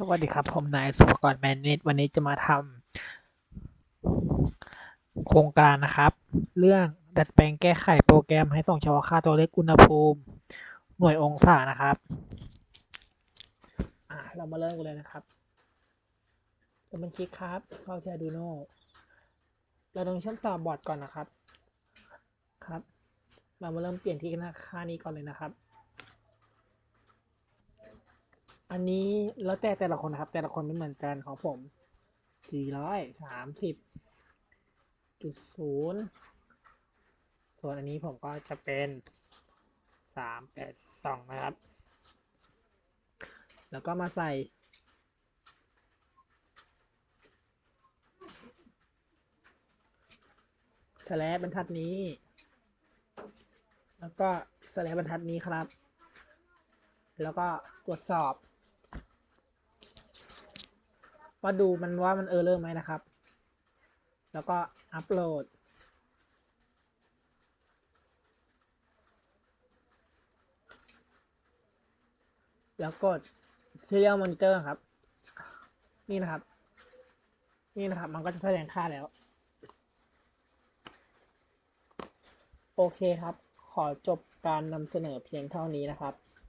สวัสดีครับ ผมนายสุภกรแมนนิตวันนี้จะมาทำโครงการนะครับ เรื่องดัดแปลงแก้ไขโปรแกรมให้ส่งเฉพาะค่าตัวเลขอุณหภูมิ หน่วยองศานะครับเรามาเริ่มกันเลยนะครับจะเป็นคลิกครับเข้าที่ Arduino เราต้องเชื่อมต่อบอร์ดก่อนนะครับครับ เรามาเริ่มเปลี่ยนที่ค่านี้ก่อนเลยนะครับ อันนี้แล้วแต่แต่ละคนนะครับ แต่ละคนไม่เหมือนกันของผมสี่ร้อยสามสิบจุดศูนย์ส่วนอันนี้ผมก็จะเป็นสามแปดสองนะครับ แล้วก็มาใส่สแลบบรรทัดนี้ แล้วก็สแลบบรรทัดนี้ครับ แล้วก็ตรวจสอบ ว่าดูมันว่ามันเออร์เลอร์ไหมนะครับ แล้วก็อัปโหลด แล้วกด serial monitor ครับ นี่นะครับ นี่นะครับ มันก็จะแสดงค่าแล้ว โอเคครับ ขอจบการนำเสนอเพียงเท่านี้นะครับ